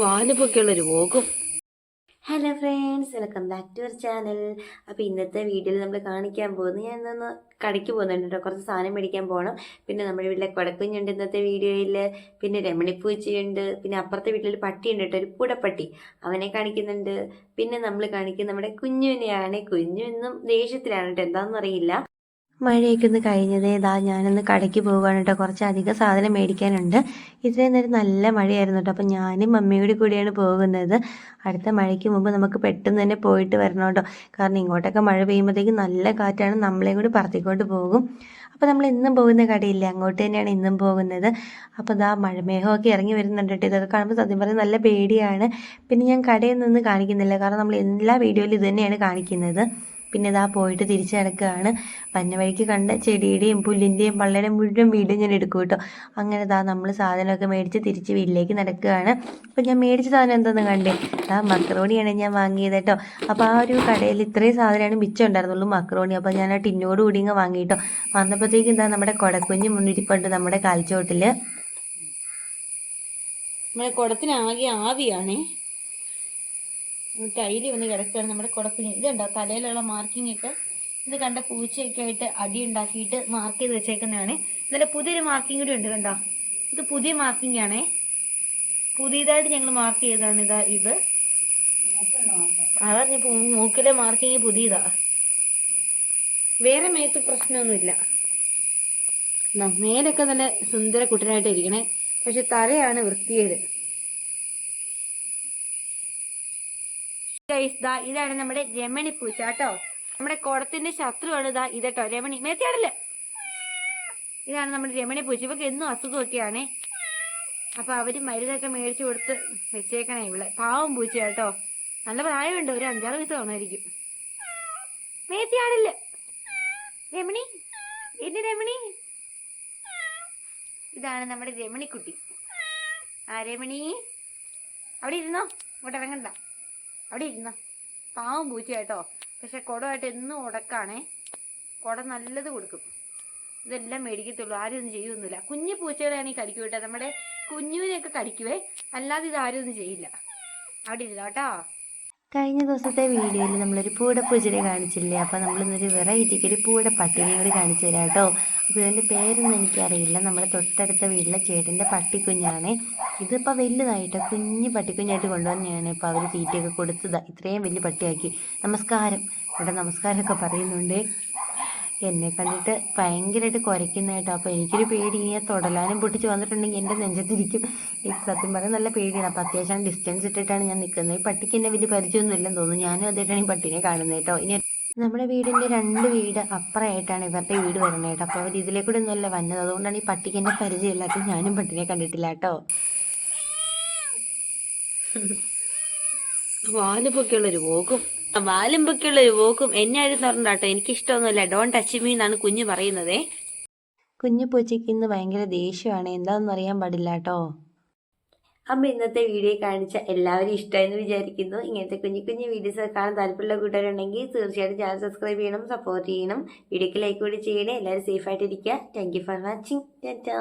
വാലിപ്പൊക്കെയുള്ളൊരു രോഗം hello friends welcome back to our channel. അപ്പോൾ ഇന്നത്തെ വീഡിയോയിൽ നമ്മൾ കാണിക്കാൻ പോകുന്നത് ഞാൻ ഇന്നൊന്ന് കടയ്ക്ക് പോകുന്നുണ്ട് കേട്ടോ. കുറച്ച് സാധനം മേടിക്കാൻ പോകണം പിന്നെ നമ്മുടെ വീട്ടിലെ കുടക്കുഞ്ഞുണ്ട് ഇന്നത്തെ വീഡിയോയിൽ. പിന്നെ രമണിപ്പൂച്ചയുണ്ട്. പിന്നെ അപ്പുറത്തെ വീട്ടിലൊരു പട്ടിയുണ്ട് കേട്ടോ ഒരു പൂടപ്പട്ടി. അവനെ കാണിക്കുന്നുണ്ട്. പിന്നെ നമ്മൾ കാണിക്കുന്നത് നമ്മുടെ കുഞ്ഞുവിനെയാണ്. കുഞ്ഞു ഇന്നും ദേഷ്യത്തിലാണ് കേട്ടോ. എന്താണെന്ന് അറിയില്ല. മഴയൊക്കെ ഒന്ന് കഴിഞ്ഞതേ ഇതാ ഞാനൊന്ന് കടയ്ക്ക് പോകുകയാണ് കേട്ടോ. കുറച്ചധികം സാധനം മേടിക്കാനുണ്ട്. ഇത്രയും നേരം നല്ല മഴയായിരുന്നു കേട്ടോ. അപ്പം ഞാനും മമ്മിയും കൂടിയാണ് പോകുന്നത്. അടുത്ത മഴയ്ക്ക് മുമ്പ് നമുക്ക് പെട്ടെന്ന് തന്നെ പോയിട്ട് വരണം കേട്ടോ. കാരണം ഇങ്ങോട്ടൊക്കെ മഴ പെയ്യുമ്പോഴത്തേക്കും നല്ല കാറ്റാണ്. നമ്മളെയും കൂടി പറത്തിക്കൊണ്ട് പോകും. അപ്പോൾ നമ്മൾ ഇന്നും പോകുന്ന കടയില്ല? അങ്ങോട്ട് തന്നെയാണ് ഇന്നും പോകുന്നത്. അപ്പോൾ ഇതാ മഴമേഹമൊക്കെ ഇറങ്ങി വരുന്നുണ്ട് കേട്ടോ. ഇതൊക്കെ കാണുമ്പോൾ സത്യം പറഞ്ഞാൽ നല്ല പേടിയാണ്. പിന്നെ ഞാൻ കടയിൽ നിന്ന് കാണിക്കുന്നില്ല. കാരണം നമ്മൾ എല്ലാ വീഡിയോയിലും ഇത് തന്നെയാണ് കാണിക്കുന്നത്. പിന്നെ ഇതാ പോയിട്ട് തിരിച്ചു നടക്കുകയാണ്. വന്ന വഴിക്ക് കണ്ട ചെടിയുടെയും പുല്ലിന്റെയും വള്ളയുടെ മുഴുവൻ വീടും ഞാൻ എടുക്കും കേട്ടോ. അങ്ങനെ ഇതാ നമ്മൾ സാധനമൊക്കെ മേടിച്ച് തിരിച്ച് വീട്ടിലേക്ക് നടക്കുകയാണ്. അപ്പോൾ ഞാൻ മേടിച്ച സാധനം എന്തെന്ന് കണ്ടേ? ആ മക്രോണിയാണ് ഞാൻ വാങ്ങിയത് കേട്ടോ. അപ്പോൾ ആ ഒരു കടയിൽ ഇത്രയും സാധനമാണ് മിച്ചം ഉണ്ടായിരുന്നുള്ളൂ മക്രോണി. അപ്പോൾ ഞാൻ ആ ടിന്നോട് കൂടി ഇങ്ങ് വാങ്ങിയിട്ടോ വന്നപ്പോഴത്തേക്കും എന്താ നമ്മുടെ കൊടക്കുഞ്ഞ് മുന്നിരിപ്പുണ്ട് നമ്മുടെ കാൽച്ചോട്ടിൽ നമ്മുടെ കുടത്തിനാകെ ആവിയാണേ. ടൈൽ വന്ന് കിടക്കുകയാണ് നമ്മുടെ കുടത്തിന് ഇതുണ്ടോ തലയിലുള്ള മാർക്കിംഗ് ഒക്കെ ഇത് കണ്ട പൂച്ചയൊക്കെ ആയിട്ട് അടി ഉണ്ടാക്കിയിട്ട് മാർക്ക് ചെയ്ത് വെച്ചേക്കുന്നതാണ്. ഇന്നലെ പുതിയൊരു മാർക്കിംഗ് കൂടി ഉണ്ട് കണ്ടോ? ഇത് പുതിയ മാർക്കിംഗ് ആണേ. പുതിയതായിട്ട് ഞങ്ങൾ മാർക്ക് ചെയ്തതാണ് ഇതാ ഇത്. അതാ മൂക്കിലെ മാർക്കിംഗ് പുതിയതാ. വേറെ മേത്ത് പ്രശ്നമൊന്നുമില്ല. മേലൊക്കെ നല്ല സുന്ദര കുട്ടനായിട്ട് ഇരിക്കണേ പക്ഷെ തലയാണ് വൃത്തിയേട്. Guys, ദാ ഇതാണ് നമ്മുടെ രമണി പൂച്ച കേട്ടോ. നമ്മുടെ കുടത്തിന്റെ ശത്രുവാണ് ഇതാ ഇതട്ടോ. രമണി മേത്തിയാടല്ലേ ഇതാണ് നമ്മുടെ രമണി പൂച്ച. ഇവക്ക് എന്നും അസുഖമൊക്കെയാണേ. അപ്പൊ അവർ മരുന്നൊക്കെ മേടിച്ചു കൊടുത്ത് വെച്ചേക്കണേ ഇവിടെ പാവം പൂച്ച കേട്ടോ. നല്ല പ്രായമുണ്ട്. ഒരു അഞ്ചാറ് വയസ്സ് കാണുമായിരിക്കും മേത്തിയാടല്ലേ രമണി? എന്റെ രമണി? ഇതാണ് നമ്മുടെ രമണിക്കുട്ടി. ആ രമണി. അവിടെ ഇരുന്നോ? ഇങ്ങോട്ട് ഇറങ്ങണ്ട. അവിടെ ഇരുന്ന പാവം പൂച്ച കേട്ടോ. പക്ഷെ കുടമായിട്ട് എന്നും ഉടക്കാണേ. കുട നല്ലത് കൊടുക്കും. ഇതെല്ലാം മേടിക്കത്തുള്ളൂ. ആരും ഒന്നും ചെയ്യൊന്നുമില്ല കുഞ്ഞു പൂച്ചകളെയാണ് ഈ കടിക്കും കേട്ടോ. നമ്മുടെ കുഞ്ഞുവിനെയൊക്കെ കടിക്കുവേ. അല്ലാതെ ഇത് ആരും ഒന്നും ചെയ്യില്ല. അവിടെ ഇരുന്നോ കേട്ടോ. കഴിഞ്ഞ ദിവസത്തെ വീഡിയോയിൽ നമ്മളൊരു പൂടപ്പൂച്ചനെ കാണിച്ചില്ലേ? അപ്പോൾ നമ്മളിന്നൊരു വെറൈറ്റിക്ക് ഒരു പൂടപ്പട്ടിനെ കൂടി കാണിച്ചു തരാം കേട്ടോ. അപ്പോൾ ഇതിന്റെ പേരൊന്നും എനിക്കറിയില്ല. നമ്മുടെ തൊട്ടടുത്ത വീട്ടിലെ ചേട്ടന്റെ പട്ടിക്കുഞ്ഞാണ്. ഇതിപ്പോൾ വലുതായിട്ടോ കുഞ്ഞ് പട്ടിക്കുഞ്ഞായിട്ട് കൊണ്ടുവന്നെയാണ് ഇപ്പോൾ അവർ തീറ്റയൊക്കെ കൊടുത്തതാ. ഇത്രയും വലിയ പട്ടിയാക്കി. നമസ്കാരം. ഇവിടെ നമസ്കാരമൊക്കെ പറയുന്നുണ്ട്. എന്നെ കണ്ടിട്ട് ഭയങ്കരമായിട്ട് കുരയ്ക്കുന്ന കേട്ടോ. അപ്പോൾ എനിക്കൊരു പേടി. ഇനി തൊടലാനും പൊട്ടിച്ച് വന്നിട്ടുണ്ടെങ്കിൽ എന്റെ നെഞ്ചത്തിരിക്കും. എനിക്ക് സത്യം പറഞ്ഞാൽ നല്ല പേടിയാണ്. അപ്പോൾ അത്യാവശ്യം ഡിസ്റ്റൻസ് ഇട്ടിട്ടാണ് ഞാൻ നിൽക്കുന്നത്. ഈ പട്ടിക്ക് എന്നെ വലിയ പരിചയമൊന്നും ഇല്ലെന്ന് തോന്നുന്നു. ഞാനും അതായിട്ടാണ് ഈ പട്ടീനെ കാണുന്നത് കേട്ടോ. ഇനി നമ്മുടെ വീടിന്റെ രണ്ട് വീട് അപ്പുറമായിട്ടാണ് ഇവരുടെ വീട് വരുന്നത് കേട്ടോ. അപ്പോൾ അവർ ഇതിലേ കൂടെ ഒന്നുമല്ല വന്നത്. അതുകൊണ്ടാണ് ഈ പട്ടിക്ക് എന്നെ പരിചയമില്ലാത്ത ഞാനും പട്ടിനെ കണ്ടിട്ടില്ല കേട്ടോ. വാലുമ്പൊക്കെയുള്ളൊരു പോക്കും വാലുമ്പൊക്കെയുള്ളൊരു പോക്കും എന്നെ ആരും തുറന്നു എനിക്ക് ഇഷ്ടമൊന്നുമില്ല ഡോൺ ടച്ച് മീ എന്നാണ് കുഞ്ഞ് പറയുന്നത്. കുഞ്ഞു പൂച്ചയ്ക്ക് ഇന്ന് ഭയങ്കര ദേഷ്യമാണ്. എന്താണെന്ന് അറിയാൻ പാടില്ല കേട്ടോ. അപ്പം ഇന്നത്തെ വീഡിയോ കാണിച്ച എല്ലാവരും ഇഷ്ടമായെന്ന് വിചാരിക്കുന്നു. ഇങ്ങനത്തെ കുഞ്ഞു കുഞ്ഞു വീഡിയോസ് കാണാൻ താല്പര്യമുള്ള കൂട്ടുകാരുണ്ടെങ്കിൽ തീർച്ചയായിട്ടും ചാനൽ സബ്സ്ക്രൈബ് ചെയ്യണം സപ്പോർട്ട് ചെയ്യണം. വീഡിയോക്ക് ലൈക്ക് കൂടി ചെയ്യണേ. എല്ലാവരും സേഫായിട്ടിരിക്കുക thank you for watching tata